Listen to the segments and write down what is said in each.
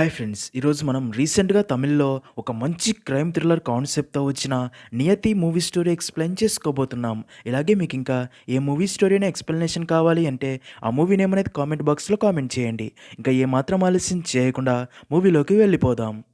Hi friends ఈరోజు మనం రీసెంట్గా తమిళ్ళో ఒక మంచి క్రైమ్ థ్రిల్లర్ కాన్సెప్ట్తో వచ్చిన నియతి మూవీ స్టోరీ ఎక్స్ప్లెయిన్ చేసుకోబోతున్నాం. ఇలాగే మీకు ఇంకా ఏ మూవీ స్టోరీ అయినా ఎక్స్ప్లెనేషన్ కావాలి అంటే ఆ మూవీ నేమ్ అనేది కామెంట్ బాక్స్లో కామెంట్ చేయండి. ఇంకా ఏమాత్రం ఆలస్యం చేయకుండా మూవీలోకి వెళ్ళిపోదాం.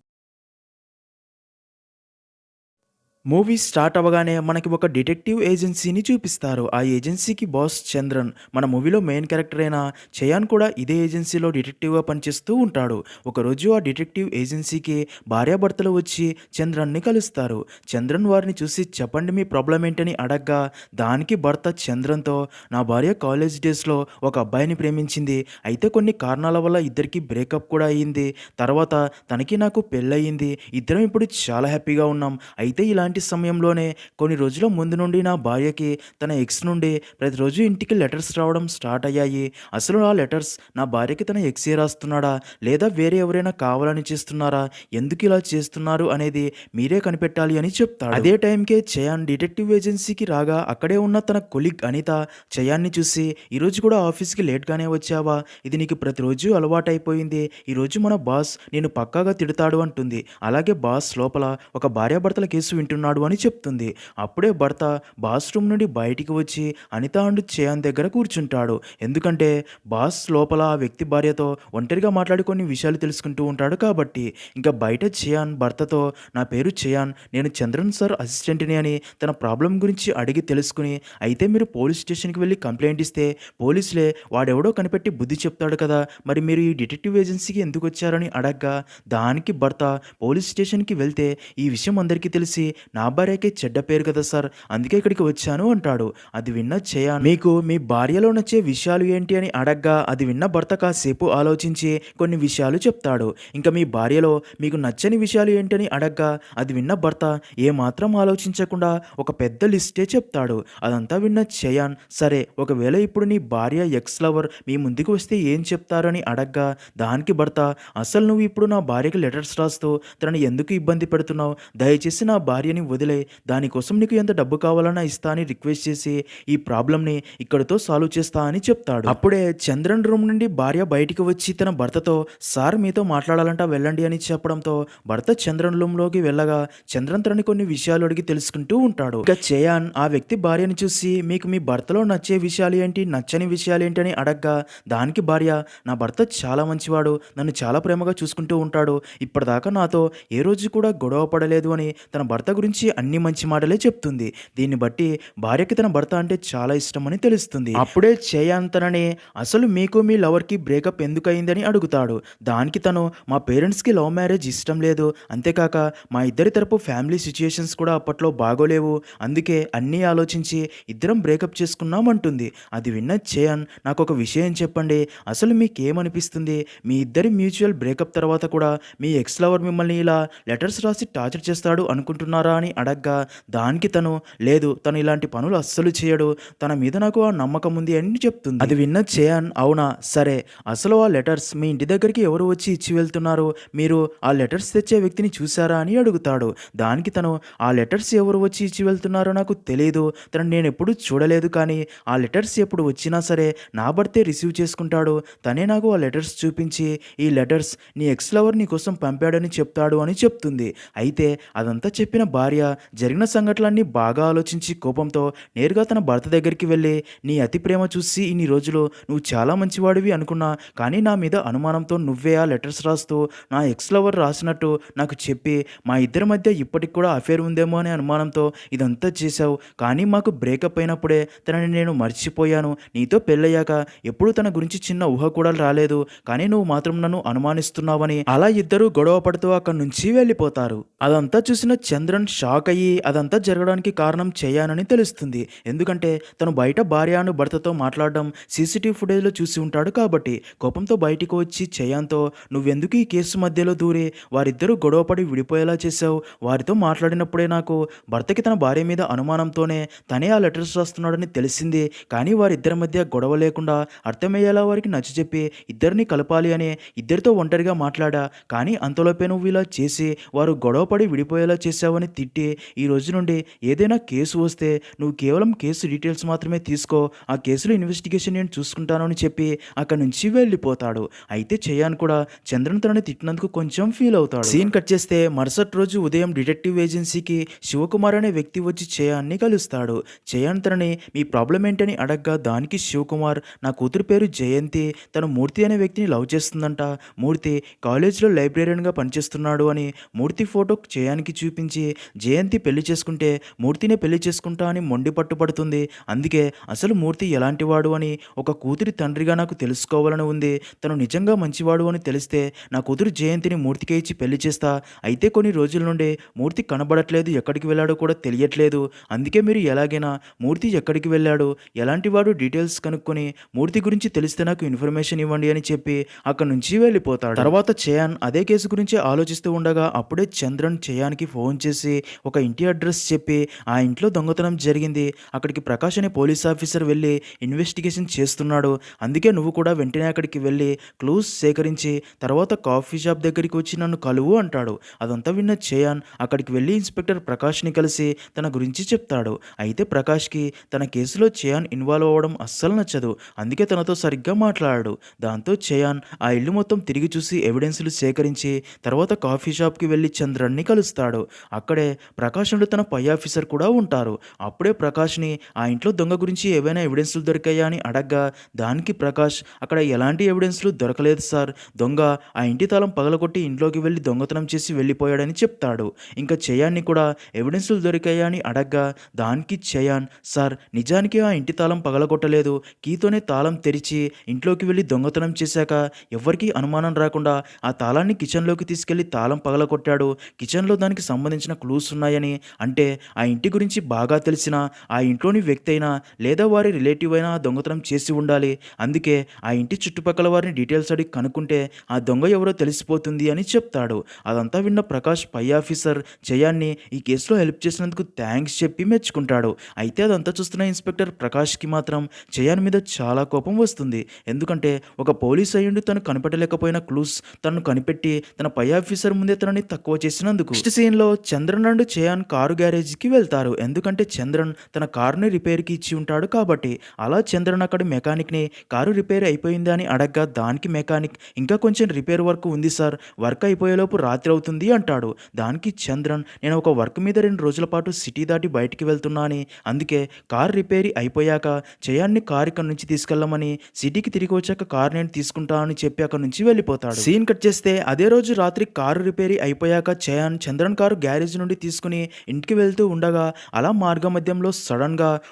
మూవీ స్టార్ట్ అవ్వగానే మనకి ఒక డిటెక్టివ్ ఏజెన్సీని చూపిస్తారు. ఆ ఏజెన్సీకి బాస్ చంద్రన్. మన మూవీలో మెయిన్ క్యారెక్టర్ అయిన చయాన్ కూడా ఇదే ఏజెన్సీలో డిటెక్టివ్గా పనిచేస్తూ ఉంటాడు. ఒకరోజు ఆ డిటెక్టివ్ ఏజెన్సీకి భార్యాభర్తలు వచ్చి చంద్రన్ని కలుస్తారు. చంద్రన్ వారిని చూసి చెప్పండి మీ ప్రాబ్లం ఏంటని అడగ్గా దానికి భర్త చంద్రన్తో నా భార్య కాలేజ్ డేస్లో ఒక అబ్బాయిని ప్రేమించింది. అయితే కొన్ని కారణాల వల్ల ఇద్దరికి బ్రేకప్ కూడా అయ్యింది. తర్వాత తనకి నాకు పెళ్ళయింది. ఇద్దరం ఇప్పుడు చాలా హ్యాపీగా ఉన్నాం. అయితే ఇలాంటి సమయంలోనే కొన్ని రోజుల ముందు నుండి నా భార్యకి తన ఎక్స్ నుండి ప్రతిరోజు ఇంటికి లెటర్స్ రావడం స్టార్ట్ అయ్యాయి. అసలు ఆ లెటర్స్ నా భార్యకి తన ఎక్సే రాస్తున్నాడా? లేదా వేరే ఎవరైనా కావాలని చేస్తున్నారా? ఎందుకు ఇలా చేస్తున్నారు అనేది మీరే కనిపెట్టాలి అని చెప్తాడు. అదే టైంకే చయాన్ డిటెక్టివ్ ఏజెన్సీకి రాగా అక్కడే ఉన్న తన కొలిగ్ అనిత చయాన్ని చూసి ఈరోజు కూడా ఆఫీస్కి లేట్గానే వచ్చావా? ఇది నీకు ప్రతిరోజు అలవాటైపోయింది. ఈరోజు మన బాస్ నేను పక్కాగా తిడతాడు అంటుంది. అలాగే బాస్ లోపల ఒక భార్యాభర్తల కేసు వింటున్నాడు. అని చెప్తుంది. అప్పుడే భర్త బాత్రూమ్ నుండి బయటికి వచ్చి అనిత అండ్ చయాన్ దగ్గర కూర్చుంటాడు. ఎందుకంటే బాస్ లోపల ఆ వ్యక్తి భార్యతో ఒంటరిగా మాట్లాడి కొన్ని విషయాలు తెలుసుకుంటూ ఉంటాడు కాబట్టి. ఇంకా బయట చేయాన్ భర్తతో నా పేరు చేయాన్ నేను చంద్రన్ సార్ అసిస్టెంట్ని అని తన ప్రాబ్లం గురించి అడిగి తెలుసుకుని అయితే మీరు పోలీస్ స్టేషన్కి వెళ్ళి కంప్లైంట్ ఇస్తే పోలీసులే వాడెవడో కనిపెట్టి బుద్ధి చెప్తాడు కదా మరి మీరు ఈ డిటెక్టివ్ ఏజెన్సీకి ఎందుకు వచ్చారని అడగ్గా దానికి భర్త పోలీస్ స్టేషన్కి వెళ్తే ఈ విషయం అందరికీ తెలిసి నా భార్యకి చెడ్డ పేరు కదా సార్ అందుకే ఇక్కడికి వచ్చాను అంటాడు. అది విన్న చయాన్ మీకు మీ భార్యలో నచ్చే విషయాలు ఏంటి అని అడగ్గా అది విన్న భర్త కాసేపు ఆలోచించి కొన్ని విషయాలు చెప్తాడు. ఇంకా మీ భార్యలో మీకు నచ్చని విషయాలు ఏంటని అడగ్గా అది విన్న భర్త ఏమాత్రం ఆలోచించకుండా ఒక పెద్ద లిస్టే చెప్తాడు. అదంతా విన్న చయాన్ సరే ఒకవేళ ఇప్పుడు నీ భార్య ఎక్స్ లవర్ మీ ముందుకు వస్తే ఏం చెప్తారని అడగ్గా దానికి భర్త అసలు నువ్వు ఇప్పుడు నా భార్యకి లెటర్స్ రాస్తూ తనని ఎందుకు ఇబ్బంది పెడుతున్నావు? దయచేసి నా భార్య భార్యని వదిలే దానికోసం నీకు ఎంత డబ్బు కావాలన్నా ఇస్తా అని రిక్వెస్ట్ చేసి ఈ ప్రాబ్లంని ఇక్కడితో సాల్వ్ చేస్తా అని చెప్తాడు. అప్పుడే చంద్రన్ రూమ్ నుండి భార్య బయటికి వచ్చి తన భర్తతో సార్ మీతో మాట్లాడాలంట వెళ్ళండి అని చెప్పడంతో భర్త చంద్రన్ రూమ్లోకి వెళ్ళగా చంద్రన్ తనని కొన్ని విషయాలు అడిగి తెలుసుకుంటూ ఉంటాడు. ఇక చయాన్ ఆ వ్యక్తి భార్యని చూసి మీకు మీ భర్తలో నచ్చే విషయాలు ఏంటి నచ్చని విషయాలు ఏంటి అని అడగ్గా దానికి భార్య నా భర్త చాలా మంచివాడు నన్ను చాలా ప్రేమగా చూసుకుంటూ ఉంటాడు ఇప్పటిదాకా నాతో ఏ రోజు కూడా గొడవ పడలేదు అని తన భర్త గురించి అన్ని మంచి మాటలే చెప్తుంది. దీన్ని బట్టి భార్యకి తన భర్త అంటే చాలా ఇష్టమని తెలుస్తుంది. అప్పుడే చయాన్ తనని అసలు మీకు మీ లవర్కి బ్రేకప్ ఎందుకు అయిందని అడుగుతాడు. దానికి తను మా పేరెంట్స్కి లవ్ మ్యారేజ్ ఇష్టం లేదు. అంతేకాక మా ఇద్దరి తరపు ఫ్యామిలీ సిచ్యుయేషన్స్ కూడా అప్పట్లో బాగోలేవు. అందుకే అన్నీ ఆలోచించి ఇద్దరం బ్రేకప్ చేసుకున్నాం అంటుంది అది విన్న చయాన్ నాకు ఒక విషయం చెప్పండి. అసలు మీకేమనిపిస్తుంది? మీ ఇద్దరి మ్యూచువల్ బ్రేకప్ తర్వాత కూడా మీ ఎక్స్ లవర్ మిమ్మల్ని ఇలా లెటర్స్ రాసి టార్చర్ చేస్తాడు అనుకుంటున్నారా? అని అడగ్గా దానికి తను లేదు తను ఇలాంటి పనులు అస్సలు చేయడు తన మీద నాకు ఆ నమ్మకం ఉంది అని చెప్తుంది. అది విన్న చయాన్ అవునా సరే అసలు ఆ లెటర్స్ మీ ఇంటి దగ్గరికి ఎవరు వచ్చి ఇచ్చి వెళ్తున్నారు? మీరు ఆ లెటర్స్ తెచ్చే వ్యక్తిని చూసారా అని అడుగుతాడు. దానికి తను ఆ లెటర్స్ ఎవరు వచ్చి ఇచ్చి వెళ్తున్నారో నాకు తెలియదు తను నేను ఎప్పుడు చూడలేదు కానీ ఆ లెటర్స్ ఎప్పుడు వచ్చినా సరే నా భర్తే రిసీవ్ చేసుకుంటాడు తనే నాకు ఆ లెటర్స్ చూపించి ఈ లెటర్స్ నీ ఎక్స్ లవర్ నీ కోసం పంపాడని చెప్తాడు అని చెప్తుంది. అయితే అదంతా చెప్పిన భార్య భార్య జరిగిన సంఘటనలన్నీ బాగా ఆలోచించి కోపంతో నేరుగా తన భర్త దగ్గరికి వెళ్ళి నీ అతి ప్రేమ చూసి ఇన్ని రోజులు నువ్వు చాలా మంచివాడివి అనుకున్నా కానీ నా మీద అనుమానంతో నువ్వే ఆ లెటర్స్ రాస్తూ నా ఎక్స్ లవర్ రాసినట్టు నాకు చెప్పి మా ఇద్దరి మధ్య ఇప్పటికి కూడా అఫేర్ ఉందేమో అనే అనుమానంతో ఇదంతా చేశావు. కానీ మాకు బ్రేకప్ అయినప్పుడే తనని నేను మర్చిపోయాను. నీతో పెళ్ళయ్యాక ఎప్పుడు తన గురించి చిన్న ఊహ కూడా రాలేదు. కానీ నువ్వు మాత్రం నన్ను అనుమానిస్తున్నావని అలా ఇద్దరు గొడవ పడుతూ అక్కడి నుంచి వెళ్ళిపోతారు. అదంతా చూసిన చంద్రన్ షాక్ అయ్యి అదంతా జరగడానికి కారణం చేయానని తెలుస్తుంది. ఎందుకంటే తను బయట భార్యను భర్తతో మాట్లాడడం సీసీటీవీ ఫుటేజ్లో చూసి ఉంటాడు కాబట్టి కోపంతో బయటికి వచ్చి చేయాన్తో నువ్వెందుకు ఈ కేసు మధ్యలో దూరి? వారిద్దరూ గొడవపడి విడిపోయేలా చేశావు. వారితో మాట్లాడినప్పుడే నాకు భర్తకి తన భార్య మీద అనుమానంతోనే తనే ఆ లెటర్స్ రాస్తున్నాడని తెలిసింది. కానీ వారిద్దరి మధ్య గొడవ లేకుండా అర్థమయ్యేలా వారికి నచ్చజెప్పి ఇద్దరిని కలపాలి అని ఇద్దరితో ఒంటరిగా మాట్లాడా. కానీ అంతలోపే నువ్వు ఇలా చేసి వారు గొడవపడి విడిపోయేలా చేశావని తిట్టి ఈ రోజు నుండి ఏదైనా కేసు వస్తే నువ్వు కేవలం కేసు డీటెయిల్స్ మాత్రమే తీసుకో ఆ కేసులో ఇన్వెస్టిగేషన్ నేను చూసుకుంటాను అని చెప్పి అక్కడి నుంచి వెళ్ళిపోతాడు. అయితే చేయాన్ కూడా చంద్రన్ తనని తిట్టినందుకు కొంచెం ఫీల్ అవుతాడు. సీన్ కట్ చేస్తే మరుసటి రోజు ఉదయం డిటెక్టివ్ ఏజెన్సీకి శివకుమార్ అనే వ్యక్తి వచ్చి చేయాన్ని కలుస్తాడు. చేయాన్ తనని మీ ప్రాబ్లం ఏంటని అడగ్గా దానికి శివకుమార్ నా కూతురు పేరు జయంతి తను మూర్తి అనే వ్యక్తిని లవ్ చేస్తుందంట. మూర్తి కాలేజ్లో లైబ్రేరియన్గా పనిచేస్తున్నాడు అని మూర్తి ఫోటో చేయానికి చూపించి జయంతి పెళ్ళి చేసుకుంటే మూర్తినే పెళ్ళి చేసుకుంటా అని మొండి పట్టుపడుతుంది అందుకే అసలు మూర్తి ఎలాంటివాడు అని ఒక కూతురి తండ్రిగా నాకు తెలుసుకోవాలని ఉంది. తను నిజంగా మంచివాడు అని తెలిస్తే నా కూతురు జయంతిని మూర్తికే ఇచ్చి పెళ్ళి చేస్తా. అయితే కొన్ని రోజుల నుండి మూర్తి కనబడట్లేదు ఎక్కడికి వెళ్ళాడో కూడా తెలియట్లేదు. అందుకే మీరు ఎలాగైనా మూర్తి ఎక్కడికి వెళ్ళాడు ఎలాంటి వాడు డీటెయిల్స్ కనుక్కొని మూర్తి గురించి తెలిస్తే నాకు ఇన్ఫర్మేషన్ ఇవ్వండి అని చెప్పి అక్కడి నుంచి వెళ్ళిపోతాడు. తర్వాత చయాన్ అదే కేసు గురించి ఆలోచిస్తూ ఉండగా అప్పుడే చంద్రన్ చయాన్కి ఫోన్ చేసి ఒక ఇంటి అడ్రస్ చెప్పి ఆ ఇంట్లో దొంగతనం జరిగింది. అక్కడికి ప్రకాష్ అనే పోలీస్ ఆఫీసర్ వెళ్ళి ఇన్వెస్టిగేషన్ చేస్తున్నాడు. అందుకే నువ్వు కూడా వెంటనే అక్కడికి వెళ్ళి క్లూస్ సేకరించి తర్వాత కాఫీ షాప్ దగ్గరికి వచ్చి నన్ను కలువు అంటాడు. అదంతా విన్న చేయాన్ అక్కడికి వెళ్ళి ఇన్స్పెక్టర్ ప్రకాష్ని కలిసి తన గురించి చెప్తాడు. అయితే ప్రకాష్కి తన కేసులో చేయాన్ ఇన్వాల్వ్ అవ్వడం అస్సలు నచ్చదు. అందుకే తనతో సరిగ్గా మాట్లాడాడు. దాంతో చేయాన్ ఆ ఇల్లు మొత్తం తిరిగి చూసి ఎవిడెన్స్లు సేకరించి తర్వాత కాఫీ షాప్కి వెళ్ళి చంద్రన్ని కలుస్తాడు. అక్కడే ప్రకాష్ తన పై ఆఫీసర్ కూడా ఉంటారు. అప్పుడే ప్రకాష్ని ఆ ఇంట్లో దొంగ గురించి ఏవైనా ఎవిడెన్స్లు దొరికాయా? అని అడగ్గా దానికి ప్రకాష్ అక్కడ ఎలాంటి ఎవిడెన్స్లు దొరకలేదు సార్. దొంగ ఆ ఇంటి తాళం పగలగొట్టి ఇంట్లోకి వెళ్ళి దొంగతనం చేసి వెళ్ళిపోయాడని చెప్తాడు. ఇంకా చేయాన్ని కూడా ఎవిడెన్స్లు దొరికాయా? అని అడగ్గా దానికి చేయాన్ సార్ నిజానికి ఆ ఇంటి తాళం పగలగొట్టలేదు. కీతోనే తాళం తెరిచి ఇంట్లోకి వెళ్ళి దొంగతనం చేశాక ఎవరికీ అనుమానం రాకుండా ఆ తాళాన్ని కిచెన్లోకి తీసుకెళ్ళి తాళం పగలగొట్టాడు. కిచెన్లో దానికి సంబంధించిన రూల్స్ ఉన్నాయని అంటే ఆ ఇంటి గురించి బాగా తెలిసిన ఆ ఇంట్లోని వ్యక్తి అయినా లేదా వారి రిలేటివ్ అయినా దొంగతనం చేసి ఉండాలి. అందుకే ఆ ఇంటి చుట్టుపక్కల వారిని డీటెయిల్స్ అడిగి కనుక్కుంటే ఆ దొంగ ఎవరో తెలిసిపోతుంది అని చెప్తాడు. అదంతా విన్న ప్రకాష్ పై ఆఫీసర్ జయాన్ని ఈ కేసులో హెల్ప్ చేసినందుకు థ్యాంక్స్ చెప్పి మెచ్చుకుంటాడు. అయితే అదంతా చూస్తున్న ఇన్స్పెక్టర్ ప్రకాష్కి మాత్రం జయాన్ మీద చాలా కోపం వస్తుంది. ఎందుకంటే ఒక పోలీస్ అయ్యుండి తను కనిపెట్టలేకపోయిన క్లూస్ తనను కనిపెట్టి తన పై ఆఫీసర్ ముందే తనని తక్కువ చేసినందుకు. నెక్స్ట్ సీన్లో చంద్రన్ నుండి చేయాన్ కారు గ్యారేజ్కి వెళ్తారు. ఎందుకంటే చంద్రన్ తన కారుని రిపేర్కి ఇచ్చి ఉంటాడు కాబట్టి అలా చంద్రన్ అక్కడి మెకానిక్ని కారు రిపేర్ అయిపోయిందా అని అడగ్గా దానికి మెకానిక్ ఇంకా కొంచెం రిపేర్ వర్క్ ఉంది సార్ వర్క్ అయిపోయేలోపు రాత్రి అవుతుంది అంటాడు. దానికి చంద్రన్ నేను ఒక వర్క్ మీద రెండు రోజుల పాటు సిటీ దాటి బయటికి వెళ్తున్నాని అందుకే కారు రిపేర్ అయిపోయాక చేయాన్ని కారు ఇక్కడ నుంచి తీసుకెళ్ళమని సిటీకి తిరిగి వచ్చాక కారు నేను తీసుకుంటా అని చెప్పి అక్కడ నుంచి వెళ్ళిపోతాడు. సీన్ కట్ చేస్తే అదే రోజు రాత్రి కారు రిపేర్ అయిపోయాక చయాన్ చంద్రన్ కారు గ్యారేజ్ నుండి తీసుకుని ఇంటికి వెళ్తూ ఉండగా అలా మార్గ మధ్యంలో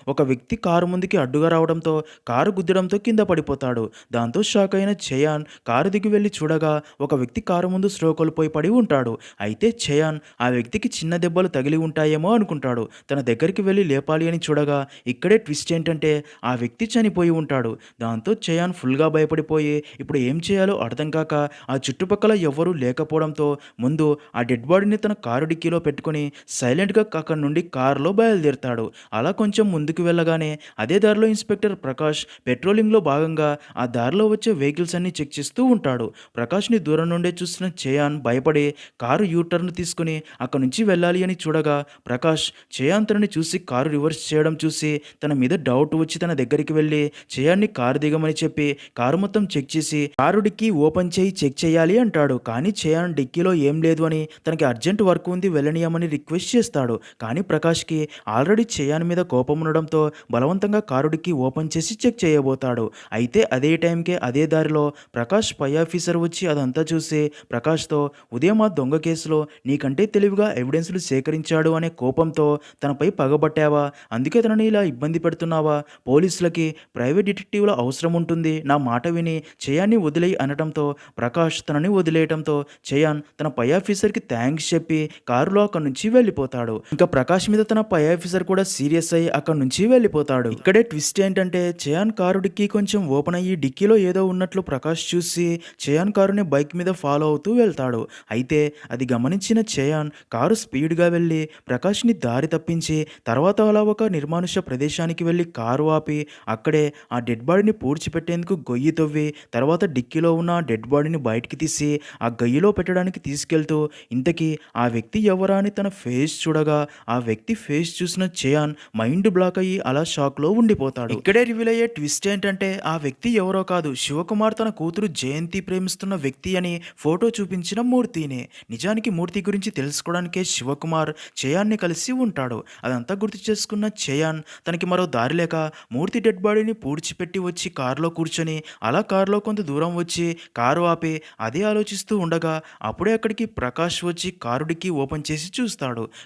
ఒక వ్యక్తి కారు ముందుకి అడ్డుగా రావడంతో కారు గుద్దడంతో కింద పడిపోతాడు. దాంతో షాక్ అయిన చయాన్ కారు దిగి వెళ్ళి చూడగా ఒక వ్యక్తి కారు ముందు స్లో కోల్పోయి పడి ఉంటాడు. అయితే చయాన్ ఆ వ్యక్తికి చిన్న దెబ్బలు తగిలి ఉంటాయేమో అనుకుంటాడు. తన దగ్గరికి వెళ్ళి లేపాలి అని చూడగా ఇక్కడే ట్విస్ట్ ఏంటంటే ఆ వ్యక్తి చనిపోయి ఉంటాడు. దాంతో చయాన్ ఫుల్గా భయపడిపోయి ఇప్పుడు ఏం చేయాలో అర్థం కాక ఆ చుట్టుపక్కల ఎవ్వరూ లేకపోవడంతో ముందు ఆ డెడ్ బాడీని తన కారు డిక్కీలో పెట్టుకొని సైలెంట్గా అక్కడి నుండి కారులో బయలుదేరుతాడు. అలా కొంచెం ముందుకు వెళ్ళగానే అదే దారిలో ఇన్స్పెక్టర్ ప్రకాష్ పెట్రోలింగ్లో భాగంగా ఆ దారిలో వచ్చే వెహికల్స్ అన్ని చెక్ చేస్తూ ఉంటాడు. ప్రకాష్ని దూరం నుండే చూసిన చేయాన్ భయపడి కారు యూ టర్న్ తీసుకుని అక్కడి నుంచి వెళ్ళాలి అని చూడగా ప్రకాష్ చేయాన్ తనని చూసి కారు రివర్స్ చేయడం చూసి తన మీద డౌట్ వచ్చి తన దగ్గరికి వెళ్ళి చేయాన్ని కారు దిగమని చెప్పి కారు మొత్తం చెక్ చేసి కారు డిక్కీ ఓపెన్ చేయి చెక్ చేయాలి అంటాడు. కానీ చేయాన్ డిక్కీలో ఏం లేదు అని తనకి అర్జెంట్ వర్క్ ఉంది వెళ్ళనీయమని రిక్వెస్ట్ చేస్తాడు. కానీ ప్రకాష్కి ఆల్రెడీ చేయాన్ మీద కోపం ఉండడంతో బలవంతంగా కారుడికి ఓపెన్ చేసి చెక్ చేయబోతాడు. అయితే అదే టైంకే అదే దారిలో ప్రకాష్ పై ఆఫీసర్ వచ్చి అదంతా చూసి ప్రకాష్తో ఉదయం ఆ దొంగ కేసులో నీకంటే తెలివిగా ఎవిడెన్స్లు సేకరించాడు అనే కోపంతో తనపై పగబట్టావా? అందుకే తనని ఇలా ఇబ్బంది పెడుతున్నావా? పోలీసులకి ప్రైవేట్ డిటెక్టివ్ల అవసరం ఉంటుంది. నా మాట విని చేయాన్ని వదిలేయి అనటంతో ప్రకాష్ తనని వదిలేయటంతో చయాన్ తన పై ఆఫీసర్కి థ్యాంక్స్ చెప్పి కారులో అక్కడి నుంచి వెళ్ళిపోతాడు. ఇంకా ప్రకాష్ మీద తన పై ఆఫీసర్ కూడా సీరియస్ అయ్యి అక్కడ నుంచి వెళ్ళిపోతాడు. ఇక్కడే ట్విస్ట్ ఏంటంటే చయాన్ కారు డిక్కీ కొంచెం ఓపెన్ అయ్యి డిక్కీలో ఏదో ఉన్నట్లు ప్రకాష్ చూసి చయాన్ కారుని బైక్ మీద ఫాలో అవుతూ వెళ్తాడు. అయితే అది గమనించిన చయాన్ కారు స్పీడ్గా వెళ్ళి ప్రకాష్ని దారి తప్పించి తర్వాత అలా ఒక నిర్మానుష్య ప్రదేశానికి వెళ్ళి కారు ఆపి అక్కడే ఆ డెడ్ బాడీని పూడ్చిపెట్టేందుకు గొయ్యి తవ్వి తర్వాత డిక్కీలో ఉన్న ఆ డెడ్ బాడీని బయటికి తీసి ఆ గొయ్యిలో పెట్టడానికి తీసుకెళ్తూ ఇంతకీ ఆ వ్యక్తి ఎవరా అని తన తన ఫేస్ చూడగా ఆ వ్యక్తి ఫేస్ చూసిన చేయాన్ మైండ్ బ్లాక్ అయ్యి అలా షాక్లో ఉండిపోతాడు. ఇక్కడే రివీల్ అయ్యే ట్విస్ట్ ఏంటంటే ఆ వ్యక్తి ఎవరో కాదు శివకుమార్ తన కూతురు జయంతి ప్రేమిస్తున్న వ్యక్తి అని ఫోటో చూపించిన మూర్తినే. నిజానికి మూర్తి గురించి తెలుసుకోవడానికే శివకుమార్ చేయాన్ని కలిసి ఉంటాడు. అదంతా గుర్తు చేసుకున్న చేయాన్ తనకి మరో దారి లేక మూర్తి డెడ్ బాడీని పూడ్చిపెట్టి వచ్చి కారులో కూర్చొని అలా కారులో కొంత దూరం వచ్చి కారు ఆపి అదే ఆలోచిస్తూ ఉండగా అప్పుడే అక్కడికి ప్రకాష్ వచ్చి కారుడికి ఓపెన్ చేసి చూస్తాడు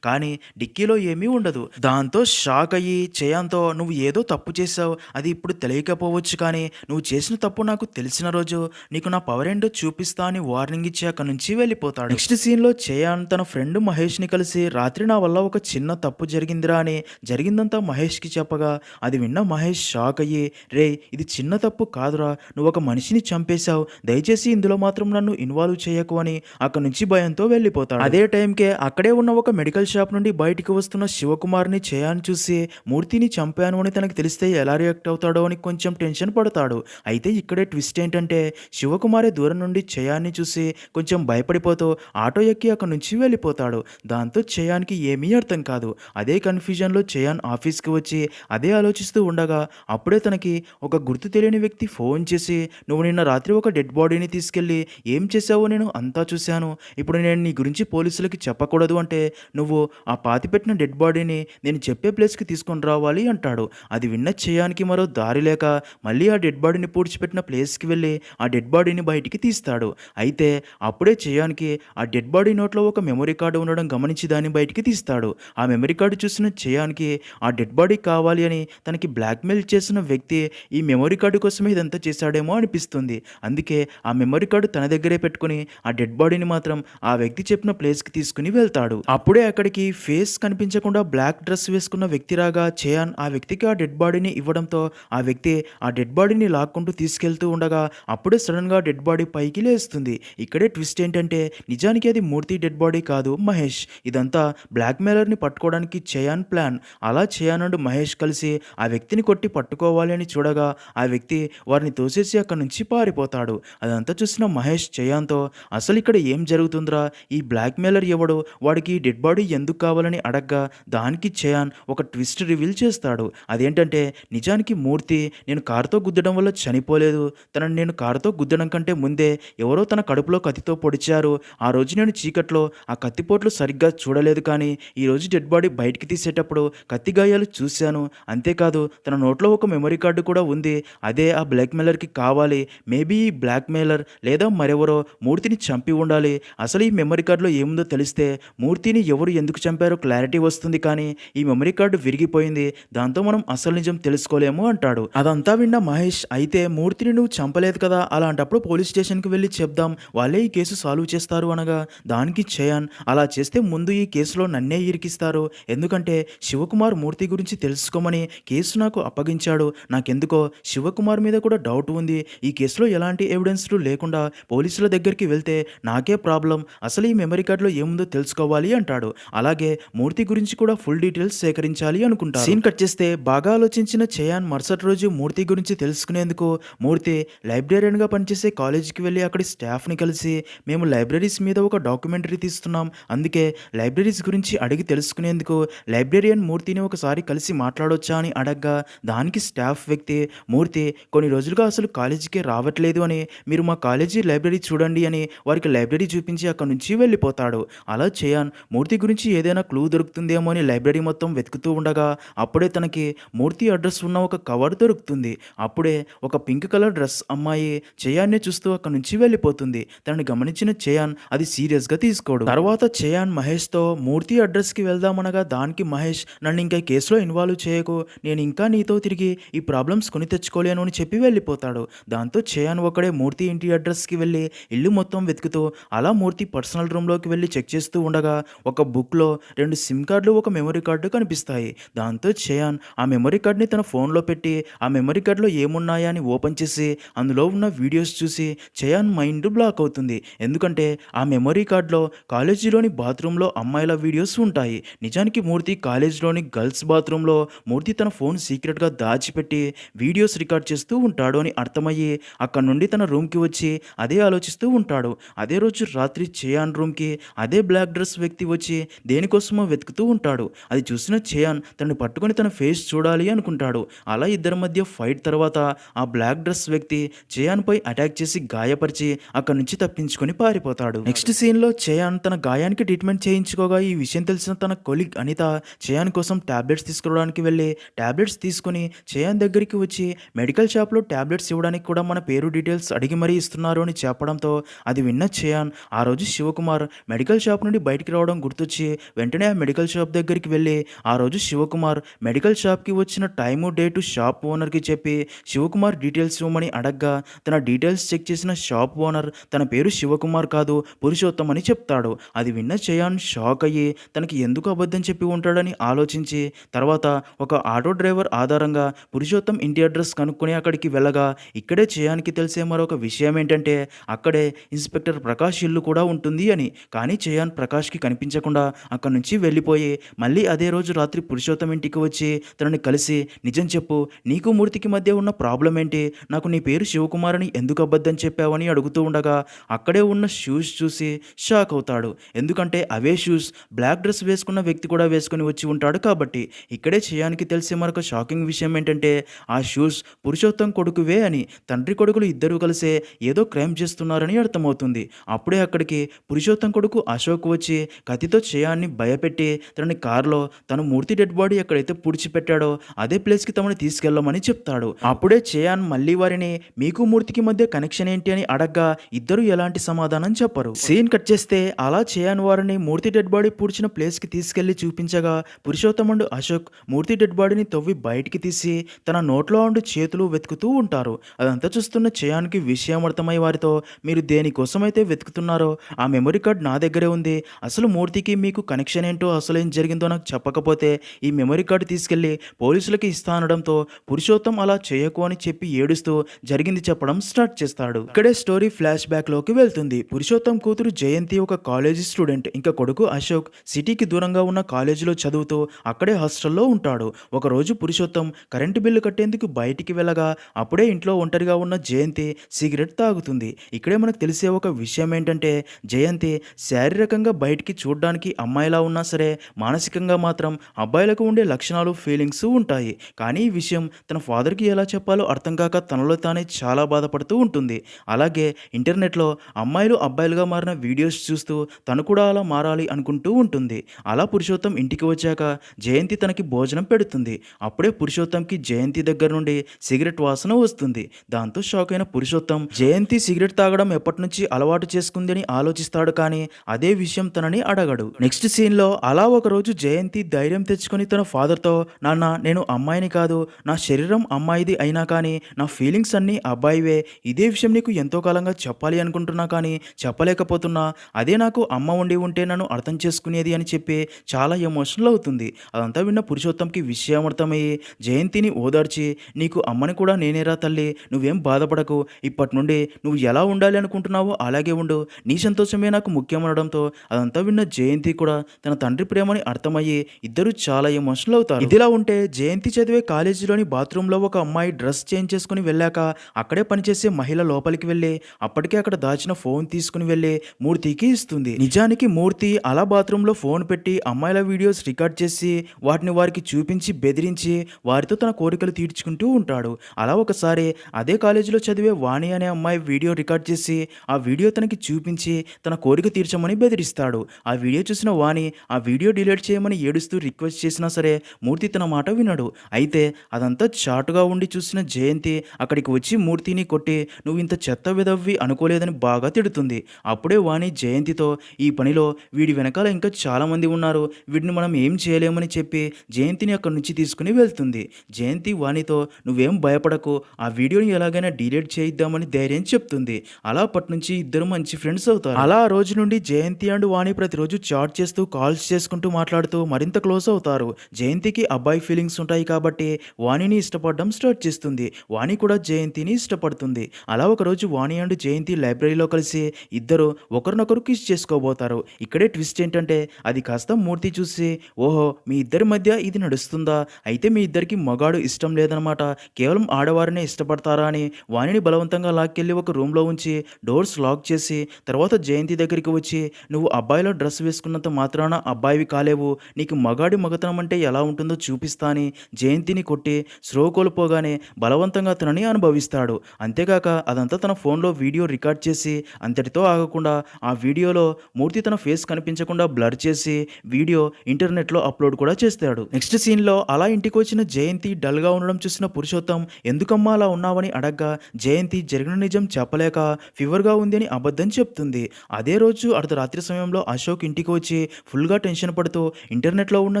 కానీ డిక్కీలో ఏమీ ఉండదు. దాంతో షాక్ అయ్యి చేయంతో నువ్వు ఏదో తప్పు చేసావు అది ఇప్పుడు తెలియకపోవచ్చు కానీ నువ్వు చేసిన తప్పు నాకు తెలిసిన రోజు. నీకు నా పవర్ ఏంటో చూపిస్తా అని వార్నింగ్ ఇచ్చి అక్కడి నుంచి వెళ్ళిపోతాడు. నెక్స్ట్ సీన్లో చేయాన్ తన ఫ్రెండ్ మహేష్ని కలిసి రాత్రి నా వల్ల ఒక చిన్న తప్పు జరిగిందిరా అని జరిగిందంతా మహేష్కి చెప్పగా అది విన్న మహేష్ షాక్ అయ్యి రే ఇది చిన్న తప్పు కాదురా. నువ్వు ఒక మనిషిని చంపేశావు. దయచేసి ఇందులో మాత్రం నన్ను ఇన్వాల్వ్ చేయకు అని అక్కడి నుంచి భయంతో వెళ్ళిపోతాడు. అదే టైంకే అక్కడే ఉన్న ఒక మెడికల్ షాప్ నుండి బయటికి వస్తున్న శివకుమార్ని చేయాన్ని చూసి మూర్తిని చంపాను అని తనకు తెలిస్తే ఎలా రియాక్ట్ అవుతాడో అని కొంచెం టెన్షన్ పడతాడు. అయితే ఇక్కడే ట్విస్ట్ ఏంటంటే శివకుమారి దూరం నుండి చేయాన్ని చూసి కొంచెం భయపడిపోతూ ఆటో ఎక్కి అక్కడి నుంచి వెళ్ళిపోతాడు. దాంతో చేయానికి ఏమీ అర్థం కాదు. అదే కన్ఫ్యూజన్లో చేయాన్ ఆఫీస్కి వచ్చి అదే ఆలోచిస్తూ ఉండగా అప్పుడే తనకి ఒక గుర్తు తెలియని వ్యక్తి ఫోన్ చేసి నువ్వు నిన్న రాత్రి ఒక డెడ్ బాడీని తీసుకెళ్ళి ఏం చేసావో నేను అంతా చూశాను. ఇప్పుడు నేను నీ గురించి పోలీసులకి చెప్పకూడదు అంటే నువ్వు ఆ పాతిపెట్టిన డెడ్ బాడీని నేను చెప్పే ప్లేస్కి తీసుకొని రావాలి అంటాడు. అది విన్న చేయడానికి మరో దారి లేక మళ్ళీ ఆ డెడ్ బాడీని పూడ్చిపెట్టిన ప్లేస్కి వెళ్ళి ఆ డెడ్ బాడీని బయటికి తీస్తాడు. అయితే అప్పుడే చేయానికి ఆ డెడ్ బాడీ నోట్లో ఒక మెమరీ కార్డు ఉండడం గమనించి దాన్ని బయటికి తీస్తాడు. ఆ మెమరీ కార్డు చూసిన చేయానికి ఆ డెడ్ బాడీ కావాలి అని తనకి బ్లాక్మెయిల్ చేసిన వ్యక్తి ఈ మెమరీ కార్డు కోసమే ఇదంతా చేశాడేమో అనిపిస్తుంది. అందుకే ఆ మెమరీ కార్డు తన దగ్గరే పెట్టుకుని ఆ డెడ్ బాడీని మాత్రం ఆ వ్యక్తి చెప్పిన ప్లేస్కి తీసుకుని వెళ్తాడు. అప్పుడే అక్కడికి ఫేస్ కనిపించకుండా బ్లాక్ డ్రెస్ వేసుకున్న వ్యక్తి రాగా చేయాన్ ఆ వ్యక్తికి ఆ డెడ్ బాడీని ఇవ్వడంతో ఆ వ్యక్తి ఆ డెడ్ బాడీని లాక్కుంటూ తీసుకెళ్తూ ఉండగా అప్పుడే సడన్గా డెడ్ బాడీ పైకి లేస్తుంది. ఇక్కడే ట్విస్ట్ ఏంటంటే నిజానికి అది మూర్తి డెడ్ బాడీ కాదు మహేష్. ఇదంతా బ్లాక్ మేలర్ని పట్టుకోవడానికి చేయాన్ ప్లాన్. అలా చేయానండు మహేష్ కలిసి ఆ వ్యక్తిని కొట్టి పట్టుకోవాలి అని చూడగా ఆ వ్యక్తి వారిని తోసేసి అక్కడి నుంచి పారిపోతాడు. అదంతా చూసిన మహేష్ చేయాన్తో అసలు ఇక్కడ ఏం జరుగుతుందిరా? ఈ బ్లాక్ మేలర్ ఎవడు? వాడికి డెడ్ బాడీ ఎందుకు కావాలని అడగ్గా దానికి చయాన్ ఒక ట్విస్ట్ రివీల్ చేస్తాడు. అదేంటంటే నిజానికి మూర్తి నేను కారుతో గుద్దడం వల్ల చనిపోలేదు. తనని నేను కారుతో గుద్దడం కంటే ముందే ఎవరో తన కడుపులో కత్తితో పొడిచారు. ఆ రోజు నేను చీకట్లో ఆ కత్తిపోట్లు సరిగ్గా చూడలేదు కానీ ఈరోజు డెడ్ బాడీ బయటికి తీసేటప్పుడు కత్తి గాయాలు చూశాను. అంతేకాదు తన నోట్లో ఒక మెమరీ కార్డు కూడా ఉంది. అదే ఆ బ్లాక్మెయిలర్కి కావాలి. మేబీ ఈ బ్లాక్మెయిలర్ లేదా మరెవరో మూర్తిని చంపి ఉండాలి. అసలు ఈ మెమరీ కార్డులో ఏముందో తెలిస్తే మూర్తి యువతిని ఎవరు ఎందుకు చంపారో క్లారిటీ వస్తుంది కానీ ఈ మెమరీ కార్డు విరిగిపోయింది. దాంతో మనం అసలు నిజం తెలుసుకోలేము అంటాడు. అదంతా విన్న మహేష్ అయితే మూర్తిని నువ్వు చంపలేదు కదా? అలాంటప్పుడు పోలీస్ స్టేషన్కి వెళ్ళి చెప్దాం. వాళ్ళే ఈ కేసు సాల్వ్ చేస్తారు అనగా. దానికి చయాన్ అలా చేస్తే ముందు ఈ కేసులో నన్నే ఇరికిస్తారు. ఎందుకంటే శివకుమార్ మూర్తి గురించి తెలుసుకోమని కేసు నాకు అప్పగించాడు. నాకెందుకో శివకుమార్ మీద కూడా డౌట్ ఉంది. ఈ కేసులో ఎలాంటి ఎవిడెన్స్లు లేకుండా పోలీసుల దగ్గరికి వెళ్తే నాకే ప్రాబ్లం. అసలు ఈ మెమరీ కార్డులో ఏముందో తెలుసుకోవాలి అంటాడు. అలాగే మూర్తి గురించి కూడా ఫుల్ డీటెయిల్స్ సేకరించాలి అనుకుంటారు. సీన్ కట్ చేస్తే బాగా ఆలోచించిన చేయాన్ మరుసటి రోజు మూర్తి గురించి తెలుసుకునేందుకు మూర్తి లైబ్రేరియన్గా పనిచేసే కాలేజీకి వెళ్ళి అక్కడి స్టాఫ్ని కలిసి మేము లైబ్రరీస్ మీద ఒక డాక్యుమెంటరీ తీస్తున్నాం. అందుకే లైబ్రరీస్ గురించి అడిగి తెలుసుకునేందుకు లైబ్రేరియన్ మూర్తిని ఒకసారి కలిసి మాట్లాడొచ్చా అని అడగ్గా దానికి స్టాఫ్ వ్యక్తి మూర్తి కొన్ని రోజులుగా అసలు కాలేజీకి రావట్లేదు అని మీరు మా కాలేజీ లైబ్రరీ చూడండి అని వారికి లైబ్రరీ చూపించి అక్కడి నుంచి వెళ్ళిపోతాడు. అలా చేయాన్ మూర్తి గురించి ఏదైనా క్లూ దొరుకుతుందేమో అని లైబ్రరీ మొత్తం వెతుకుతూ ఉండగా అప్పుడే తనకి మూర్తి అడ్రస్ ఉన్న ఒక కవర్ దొరుకుతుంది. అప్పుడే ఒక పింక్ కలర్ డ్రెస్ అమ్మాయి చేయాన్నే చూస్తూ అక్కడి నుంచి వెళ్ళిపోతుంది. తనని గమనించిన చేయాన్ అది సీరియస్గా తీసుకోడు. తర్వాత చేయాన్ మహేష్తో మూర్తి అడ్రస్కి వెళ్దామనగా దానికి మహేష్ నన్ను ఇంకా ఈ కేసులో ఇన్వాల్వ్ చేయకు నేను ఇంకా నీతో తిరిగి ఈ ప్రాబ్లమ్స్ కొని తెచ్చుకోలేను అని చెప్పి వెళ్ళిపోతాడు. దాంతో చేయాన్ ఒకడే మూర్తి ఇంటి అడ్రస్కి వెళ్ళి ఇల్లు మొత్తం వెతుకుతూ అలా మూర్తి పర్సనల్ రూమ్లోకి వెళ్ళి చెక్ చేస్తూ ఉండగా ఒక బుక్లో రెండు సిమ్ కార్డులు ఒక మెమరీ కార్డు కనిపిస్తాయి. దాంతో చయాన్ ఆ మెమరీ కార్డ్ని తన ఫోన్లో పెట్టి ఆ మెమరీ కార్డులో ఏమున్నాయా అని ఓపెన్ చేసి అందులో ఉన్న వీడియోస్ చూసి చయాన్ మైండ్ బ్లాక్ అవుతుంది. ఎందుకంటే ఆ మెమరీ కార్డులో కాలేజీలోని బాత్రూంలో అమ్మాయిల వీడియోస్ ఉంటాయి. నిజానికి మూర్తి కాలేజీలోని గర్ల్స్ బాత్రూంలో మూర్తి తన ఫోన్ సీక్రెట్గా దాచిపెట్టి వీడియోస్ రికార్డ్ చేస్తూ ఉంటాడు అని అర్థమయ్యి అక్కడ నుండి తన రూమ్కి వచ్చి అదే ఆలోచిస్తూ ఉంటాడు. అదే రోజు రాత్రి చేయాన్ రూమ్కి అదే బ్లాక్ డ్రెస్ వ్యక్తి వ్యక్తి వచ్చి దేనికోసమో వెతుకుతూ ఉంటాడు. అది చూసిన చేయాన్ తనని పట్టుకొని తన ఫేస్ చూడాలి అనుకుంటాడు. అలా ఇద్దరి మధ్య ఫైట్ తర్వాత ఆ బ్లాక్ డ్రెస్ వ్యక్తి చేయాన్పై అటాక్ చేసి గాయపరిచి అక్కడి నుంచి తప్పించుకొని పారిపోతాడు. నెక్స్ట్ సీన్లో చేయాన్ తన గాయానికి ట్రీట్మెంట్ చేయించుకోగా ఈ విషయం తెలిసిన తన కొలిగ్ అనిత చేయాన్ కోసం టాబ్లెట్స్ తీసుకురావడానికి వెళ్ళి టాబ్లెట్స్ తీసుకుని చేయాన్ దగ్గరికి వచ్చి మెడికల్ షాప్లో టాబ్లెట్స్ ఇవ్వడానికి కూడా మన పేరు డీటెయిల్స్ అడిగి మరీ ఇస్తున్నారు అని చెప్పడంతో అది విన్న చేయాన్ ఆ రోజు శివకుమార్ మెడికల్ షాప్ నుండి బయటికి రావడం గుర్తొచ్చి వెంటనే ఆ మెడికల్ షాప్ దగ్గరికి వెళ్ళి ఆ రోజు శివకుమార్ మెడికల్ షాప్కి వచ్చిన టైము డేటు షాప్ ఓనర్కి చెప్పి శివకుమార్ డీటెయిల్స్ ఇవ్వమని అడగ్గా తన డీటెయిల్స్ చెక్ చేసిన షాప్ ఓనర్ తన పేరు శివకుమార్ కాదు పురుషోత్తం అని చెప్తాడు. అది విన్న చయాన్ షాక్ అయ్యి తనకి ఎందుకు అబద్ధం చెప్పి ఉంటాడని ఆలోచించి తర్వాత ఒక ఆటో డ్రైవర్ ఆధారంగా పురుషోత్తం ఇంటి అడ్రస్ కనుక్కొని అక్కడికి వెళ్ళగా ఇక్కడే చయాన్కి తెలిసే మరొక విషయం ఏంటంటే అక్కడే ఇన్స్పెక్టర్ ప్రకాష్ ఇల్లు కూడా ఉంటుంది అని కానీ చయాన్ ప్రకాష్కి కనిపించకుండా అక్కడి నుంచి వెళ్ళిపోయి మళ్ళీ అదే రోజు రాత్రి పురుషోత్తం ఇంటికి వచ్చి తనని కలిసి నిజం చెప్పు నీకు మూర్తికి మధ్య ఉన్న ప్రాబ్లం ఏంటి? నాకు నీ పేరు శివకుమార్ అని ఎందుకు అబద్ధం చెప్పావని అడుగుతూ ఉండగా అక్కడే ఉన్న షూస్ చూసి షాక్ అవుతాడు. ఎందుకంటే అవే షూస్ బ్లాక్ డ్రెస్ వేసుకున్న వ్యక్తి కూడా వేసుకొని వచ్చి ఉంటాడు కాబట్టి ఇక్కడే చేయానికి తెలిసే మరొక షాకింగ్ విషయం ఏంటంటే ఆ షూస్ పురుషోత్తం కొడుకువే అని తండ్రి కొడుకులు ఇద్దరూ కలిసే ఏదో క్రైమ్ చేస్తున్నారని అర్థమవుతుంది. అప్పుడే అక్కడికి పురుషోత్తం కొడుకు అశోక్ వచ్చి కత్తితో చేయాన్ని భయపెట్టి తనని కారులో తన మూర్తి డెడ్ బాడీ ఎక్కడైతే పుడిచిపెట్టాడో అదే ప్లేస్కి తమని తీసుకెళ్ళమని చెప్తాడు. అప్పుడే చేయాన్ మళ్ళీ వారిని మీకు మూర్తికి మధ్య కనెక్షన్ ఏంటి? అని అడగ్గా ఇద్దరు ఎలాంటి సమాధానం చెప్పరు. సీన్ కట్ చేస్తే అలా చేయాన్ వారిని మూర్తి డెడ్ బాడీ పూడ్చిన ప్లేస్కి తీసుకెళ్ళి చూపించగా పురుషోత్తముడు అశోక్ మూర్తి డెడ్ బాడీని తవ్వి బయటికి తీసి తన నోట్లో ఉండి చేతులు వెతుకుతూ ఉంటారు. అదంతా చూస్తున్న చేయాన్కి విషయం అర్థమై వారితో మీరు దేనికోసమైతే వెతుకుతున్నారో ఆ మెమరీ కార్డ్ నా దగ్గరే ఉంది. అసలు మూర్తికి మీకు కనెక్షన్ ఏంటో అసలు ఏం జరిగిందో నాకు చెప్పకపోతే ఈ మెమరీ కార్డు తీసుకెళ్ళి పోలీసులకి ఇస్తా అనడంతో పురుషోత్తం అలా చేయకు అని చెప్పి ఏడుస్తూ జరిగింది చెప్పడం స్టార్ట్ చేస్తాడు. ఇక్కడే స్టోరీ ఫ్లాష్ బ్యాక్లోకి వెళ్తుంది. పురుషోత్తం కూతురు జయంతి ఒక కాలేజీ స్టూడెంట్ ఇంకా కొడుకు అశోక్ సిటీకి దూరంగా ఉన్న కాలేజీలో చదువుతూ అక్కడే హాస్టల్లో ఉంటాడు. ఒకరోజు పురుషోత్తం కరెంటు బిల్లు కట్టేందుకు బయటికి వెళ్ళగా అప్పుడే ఇంట్లో ఒంటరిగా ఉన్న జయంతి సిగరెట్ తాగుతుంది. ఇక్కడే మనకు తెలిసే ఒక విషయం ఏంటంటే జయంతి శారీరకంగా బయటికి చూడడానికి అమ్మాయిలా ఉన్నా సరే మానసికంగా మాత్రం అబ్బాయిలకు ఉండే లక్షణాలు ఫీలింగ్స్ ఉంటాయి. కానీ ఈ విషయం తన ఫాదర్కి ఎలా చెప్పాలో అర్థం కాక తనలో తానే చాలా బాధపడుతూ ఉంటుంది. అలాగే ఇంటర్నెట్లో అమ్మాయిలు అబ్బాయిలుగా మారిన వీడియోస్ చూస్తూ తను కూడా అలా మారాలి అనుకుంటూ ఉంటుంది. అలా పురుషోత్తం ఇంటికి వచ్చాక జయంతి తనకి భోజనం పెడుతుంది. అప్పుడే పురుషోత్తంకి జయంతి దగ్గర నుండి సిగరెట్ వాసన వస్తుంది. దాంతో షాక్ అయిన పురుషోత్తం జయంతి సిగరెట్ తాగడం ఎప్పటి నుంచి అలవాటు చేసుకుందని ఆలోచిస్తాడు కానీ అదే విషయం తనని అడగడు నెక్స్ట్ సీన్లో అలా ఒక రోజు జయంతి ధైర్యం తెచ్చుకుని తన ఫాదర్తో నాన్న నేను అమ్మాయిని కాదు. నా శరీరం అమ్మాయిది అయినా కానీ నా ఫీలింగ్స్ అన్నీ అబ్బాయివే. ఇదే విషయం నీకు ఎంతో కాలంగా చెప్పాలి అనుకుంటున్నా కానీ చెప్పలేకపోతున్నా. అదే నాకు అమ్మ ఉండి ఉంటే నన్ను అర్థం చేసుకునేది అని చెప్పి చాలా ఎమోషనల్ అవుతుంది. అదంతా విన్న పురుషోత్తంకి విషయం అర్థమయ్యి జయంతిని ఓదార్చి నీకు అమ్మని కూడా నేనేరా తల్లి. నువ్వేం బాధపడకు. ఇప్పటి నుండి నువ్వు ఎలా ఉండాలి అనుకుంటున్నావో అలాగే ఉండు. నీ సంతోషమే నాకు ముఖ్యం అనడంతో అదంతా విన్న జయంతి కూడా తన తండ్రి ప్రేమని అర్థమయ్యి ఇద్దరు చాలా ఎమోషనల్ అవుతారు. ఇదిలా ఉంటే జయంతి చదివే కాలేజీలోని బాత్రూంలో ఒక అమ్మాయి డ్రెస్ చేంజ్ చేసుకుని వెళ్ళాక అక్కడే పనిచేసే మహిళ లోపలికి వెళ్ళి అప్పటికే అక్కడ దాచిన ఫోన్ తీసుకుని వెళ్ళి మూర్తికి ఇస్తుంది. నిజానికి మూర్తి అలా బాత్రూంలో ఫోన్ పెట్టి అమ్మాయిల వీడియోస్ రికార్డ్ చేసి వాటిని వారికి చూపించి బెదిరించి వారితో తన కోరికలు తీర్చుకుంటూ ఉంటాడు. అలా ఒకసారి అదే కాలేజీలో చదివే వాణి అనే అమ్మాయి వీడియో రికార్డ్ చేసి ఆ వీడియో తనకి చూపించి తన కోరిక తీర్చమని బెదిరిస్తాడు. ఆ ఆ వీడియో చూసిన వాణి ఆ వీడియో డిలీట్ చేయమని ఏడుస్తూ రిక్వెస్ట్ చేసినా సరే మూర్తి తన మాట వినడు. అయితే అదంతా చాటుగా ఉండి చూసిన జయంతి అక్కడికి వచ్చి మూర్తిని కొట్టి నువ్వు ఇంత చెత్త విధవ్వి అనుకోలేదని బాగా తిడుతుంది అప్పుడే వాణి జయంతితో ఈ పనిలో వీడి వెనకాల ఇంకా చాలామంది ఉన్నారు. వీడిని మనం ఏం చేయలేమని చెప్పి జయంతిని అక్కడి నుంచి తీసుకుని వెళ్తుంది జయంతి వాణితో నువ్వేం భయపడకు. ఆ వీడియోని ఎలాగైనా డిలీట్ చేయిద్దామని ధైర్యం చెప్తుంది. అలా అప్పటి నుంచి ఇద్దరు మంచి ఫ్రెండ్స్ అవుతారు. అలా ఆ రోజు నుండి జయంతి అండ్ వాణి ప్రతి ప్రతిరోజు చాట్ చేస్తూ కాల్స్ చేసుకుంటూ మాట్లాడుతూ మరింత క్లోజ్ అవుతారు. జయంతికి అబ్బాయి ఫీలింగ్స్ ఉంటాయి కాబట్టి వాణిని ఇష్టపడడం స్టార్ట్ చేస్తుంది. వాణి కూడా జయంతిని ఇష్టపడుతుంది. అలా ఒకరోజు వాణి అండ్ జయంతి లైబ్రరీలో కలిసి ఇద్దరు ఒకరినొకరు కిస్ చేసుకోబోతారు. ఇక్కడే ట్విస్ట్ ఏంటంటే అది కాస్త మూర్తి చూసి ఓహో మీ ఇద్దరి మధ్య ఇది నడుస్తుందా? అయితే మీ ఇద్దరికి మగాడు ఇష్టం లేదనమాట. కేవలం ఆడవారినే ఇష్టపడతారా? అని వాణిని బలవంతంగా లాక్కెళ్ళి ఒక రూమ్లో ఉంచి డోర్స్ లాక్ చేసి తర్వాత జయంతి దగ్గరికి వచ్చి నువ్వు అబ్బాయిలో డ్రెస్ వేసుకున్నంత మాత్రాన అబ్బాయివి కాలేవు. నీకు మగాడి మగతనం అంటే ఎలా ఉంటుందో చూపిస్తా అని జయంతిని కొట్టి స్రో కోల్పోగానే బలవంతంగా తనని అనుభవిస్తాడు. అంతేకాక అదంతా తన ఫోన్లో వీడియో రికార్డ్ చేసి అంతటితో ఆగకుండా ఆ వీడియోలో మూర్తి తన ఫేస్ కనిపించకుండా బ్లర్ చేసి వీడియో ఇంటర్నెట్లో అప్లోడ్ కూడా చేస్తాడు. నెక్స్ట్ సీన్లో అలా ఇంటికి వచ్చిన జయంతి డల్గా ఉండడం చూసిన పురుషోత్తం ఎందుకమ్మా అలా ఉన్నావని అడగ్గా జయంతి జరిగిన నిజం చెప్పలేక ఫీవర్గా ఉంది అని అబద్ధం చెప్తుంది. అదే రోజు అర్ధరాత్రి సమయంలో అశోక్ ఇంటికి వచ్చి ఫుల్గా టెన్షన్ పడుతూ ఇంటర్నెట్లో ఉన్న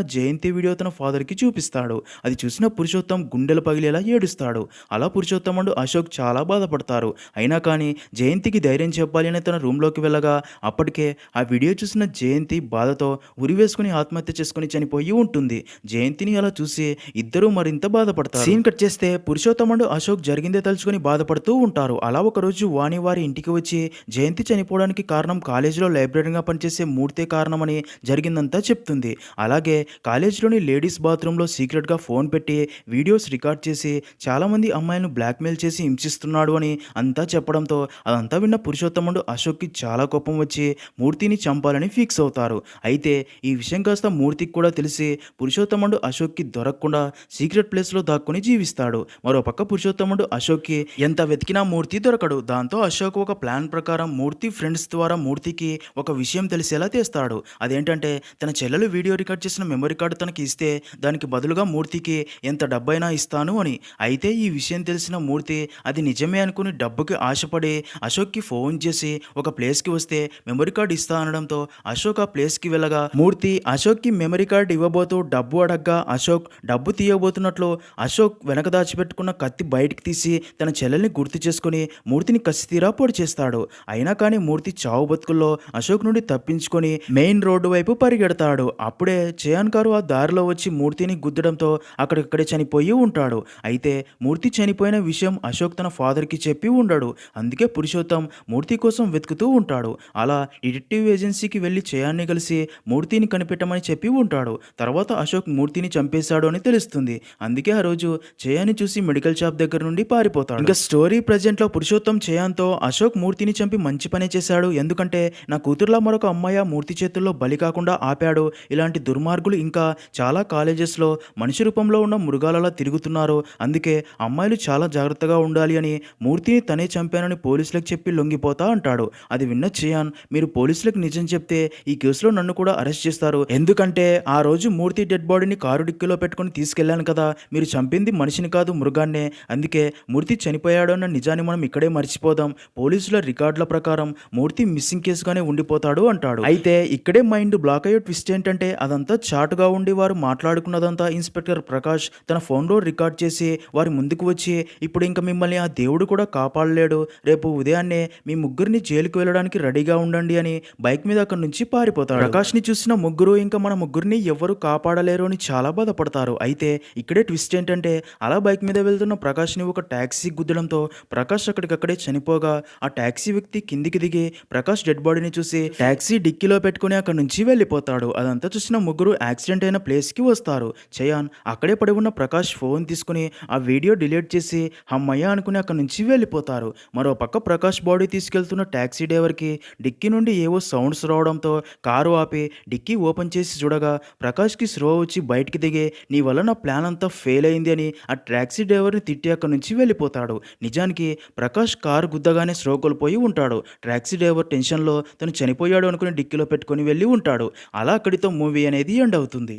జయంతి వీడియో తన ఫాదర్కి చూపిస్తాడు. అది చూసిన పురుషోత్తం గుండెలు పగిలేలా ఏడుస్తాడు. అలా పురుషోత్తం అండ్ అశోక్ చాలా బాధపడతారు. అయినా కానీ జయంతికి ధైర్యం చెప్పాలి అని తన రూమ్లోకి వెళ్ళగా అప్పటికే ఆ వీడియో చూసిన జయంతి బాధతో ఉరి వేసుకుని ఆత్మహత్య చేసుకుని చనిపోయి ఉంటుంది. జయంతిని అలా చూసి ఇద్దరూ మరింత బాధపడతారు. సీన్ కట్ చేస్తే పురుషోత్తం అండ్ అశోక్ జరిగిందే తలుచుకుని బాధపడుతూ ఉంటారు. అలా ఒకరోజు వాణి వారి ఇంటికి వచ్చి జయంతి చనిపోవడానికి కారణం కాలేజీలో లైబ్రరీగా పనిచేసే మూర్తే కారణమని జరిగిందంతా చెప్తుంది. అలాగే కాలేజీలోని లేడీస్ బాత్రూంలో సీక్రెట్గా ఫోన్ పెట్టి వీడియోస్ రికార్డ్ చేసి చాలామంది అమ్మాయిలను బ్లాక్మెయిల్ చేసి హింసిస్తున్నాడు అని అంతా చెప్పడంతో అదంతా విన్న పురుషోత్తముడు అశోక్కి చాలా కోపం వచ్చి మూర్తిని చంపాలని ఫిక్స్ అవుతారు. అయితే ఈ విషయం కాస్త మూర్తికి కూడా తెలిసి పురుషోత్తముడు అశోక్కి దొరకకుండా సీక్రెట్ ప్లేస్లో దాక్కుని జీవిస్తాడు. మరోపక్క పురుషోత్తముడు అశోక్కి ఎంత వెతికినా మూర్తి దొరకడు. దాంతో అశోక్ ఒక ప్లాన్ ప్రకారం మూర్తి ఫ్రెండ్స్ ద్వారా మూర్తికి ఒక విషయం తెలిసేలా తెస్తాడు. అదేంటంటే తన చెల్లెలు వీడియో రికార్డ్ చేసిన మెమరీ కార్డు తనకి ఇస్తే దానికి బదులుగా మూర్తికి ఎంత డబ్బైనా ఇస్తాను అని. అయితే ఈ విషయం తెలిసిన మూర్తి అది నిజమే అనుకుని డబ్బుకి ఆశపడి అశోక్కి ఫోన్ చేసి ఒక ప్లేస్కి వస్తే మెమరీ కార్డు ఇస్తా అనడంతో అశోక్ ఆ ప్లేస్కి వెళ్ళగా మూర్తి అశోక్కి మెమరీ కార్డు ఇవ్వబోతూ డబ్బు అడగ్గా అశోక్ డబ్బు తీయబోతున్నట్లు అశోక్ వెనక దాచిపెట్టుకున్న కత్తి బయటికి తీసి తన చెల్లెల్ని గుర్తు చేసుకుని మూర్తిని కసితీరా పొడి చేస్తాడు. అయినా కానీ మూర్తి చావు బతుకుల్లో అశోక్ నుండి తప్పించుకొని మెయిన్ రోడ్డు వైపు పరిగెడతాడు. అప్పుడే చేయాన్ కారు ఆ దారిలో వచ్చి మూర్తిని గుద్దడంతో అక్కడిక్కడే చనిపోయి ఉంటాడు. అయితే మూర్తి చనిపోయిన విషయం అశోక్ తన ఫాదర్కి చెప్పి ఉండడు. అందుకే పురుషోత్తం మూర్తి కోసం వెతుకుతూ ఉంటాడు. అలా డిటెక్టివ్ ఏజెన్సీకి వెళ్ళి చేయాన్ని కలిసి మూర్తిని కనిపెట్టమని చెప్పి ఉంటాడు. తర్వాత అశోక్ మూర్తిని చంపేశాడు అని తెలుస్తుంది. అందుకే ఆ రోజు చేయాన్ని చూసి మెడికల్ షాప్ దగ్గర నుండి పారిపోతాడు. ఇంకా స్టోరీ ప్రజెంట్లో పురుషోత్తం చేయాన్తో అశోక్ మూర్తిని చంపి మంచి పనే చేశాడు. ఎందుకంటే నా కూతురులా మరొక అమ్మాయి మూర్తి చేతుల్లో బలి కాకుండా ఆపాడు. ఇలాంటి దుర్మార్గులు ఇంకా చాలా కాలేజెస్లో మనిషి రూపంలో ఉన్న మృగాలలా తిరుగుతున్నారు. అందుకే అమ్మాయిలు చాలా జాగ్రత్తగా ఉండాలి అని మూర్తిని తనే చంపానని పోలీసులకు చెప్పి లొంగిపోతా అంటాడు. అది విన్న చియాన్ మీరు పోలీసులకు నిజం చెప్తే ఈ కేసులో నన్ను కూడా అరెస్ట్ చేస్తారు. ఎందుకంటే ఆ రోజు మూర్తి డెడ్ బాడీని కారు డిక్కీలో పెట్టుకొని తీసుకెళ్ళాను కదా. మీరు చంపింది మనిషిని కాదు మృగాన్నే. అందుకే మూర్తి చనిపోయాడు అన్న నిజాన్ని మనం ఇక్కడే మర్చిపోదాం. పోలీసుల రికార్డుల ప్రకారం మూర్తి మిస్సింగ్ కేసుగానే ఉండిపోతాడు అంటాడు. అయితే అయితే ఇక్కడే మైండ్ బ్లాక్ అయ్యే ట్విస్ట్ ఏంటంటే అదంతా చాటుగా ఉండి వారు మాట్లాడుకున్నదంతా ఇన్స్పెక్టర్ ప్రకాష్ తన ఫోన్లో రికార్డ్ చేసి వారి ముందుకు వచ్చి ఇప్పుడు ఇంకా మిమ్మల్ని ఆ దేవుడు కూడా కాపాడలేడు. రేపు ఉదయాన్నే మీ ముగ్గురిని జైలుకు వెళ్ళడానికి రెడీగా ఉండండి అని బైక్ మీద అక్కడి నుంచి పారిపోతాడు. ప్రకాష్ని చూసిన ముగ్గురు ఇంకా మన ముగ్గురిని ఎవరు కాపాడలేరు అని చాలా బాధపడతారు. అయితే ఇక్కడే ట్విస్ట్ ఏంటంటే అలా బైక్ మీద వెళ్తున్న ప్రకాష్ని ఒక ట్యాక్సీ గుద్దడంతో ప్రకాష్ అక్కడికక్కడే చనిపోగా ఆ ట్యాక్సీ వ్యక్తి కిందికి దిగి ప్రకాష్ డెడ్ బాడీని చూసి ట్యాక్సీ డిక్కీలో పెట్టుకుని అక్కడి నుంచి వెళ్ళిపోతాడు. అదంతా చూసిన ముగ్గురు యాక్సిడెంట్ అయిన ప్లేస్కి వస్తారు. చయాన్ అక్కడే పడి ఉన్న ప్రకాష్ ఫోన్ తీసుకుని ఆ వీడియో డిలీట్ చేసి అమ్మయ్య అనుకుని అక్కడి నుంచి వెళ్ళిపోతారు. మరో పక్క ప్రకాష్ బాడీ తీసుకెళ్తున్న ట్యాక్సీ డ్రైవర్కి డిక్కీ నుండి ఏవో సౌండ్స్ రావడంతో కారు ఆపి డిక్కీ ఓపెన్ చేసి చూడగా ప్రకాష్కి స్లో వచ్చి బయటికి దిగి నీ వల్ల నా ప్లాన్ అంతా ఫెయిల్ అయింది అని ఆ ట్యాక్సీ డ్రైవర్ని తిట్టి అక్కడి నుంచి వెళ్ళిపోతాడు. నిజానికి ప్రకాష్ కారు గుద్దగానే స్రో కోల్పోయి ఉంటాడు. ట్యాక్సీ డ్రైవర్ టెన్షన్లో తను చనిపోయాడు అనుకుని డిక్కీ డిక్కీలో పెట్టుకొని వెళ్ళి ఉంటాడు. అలా అక్కడితో మూవీ అనేది ఎండ్ అవుతుంది.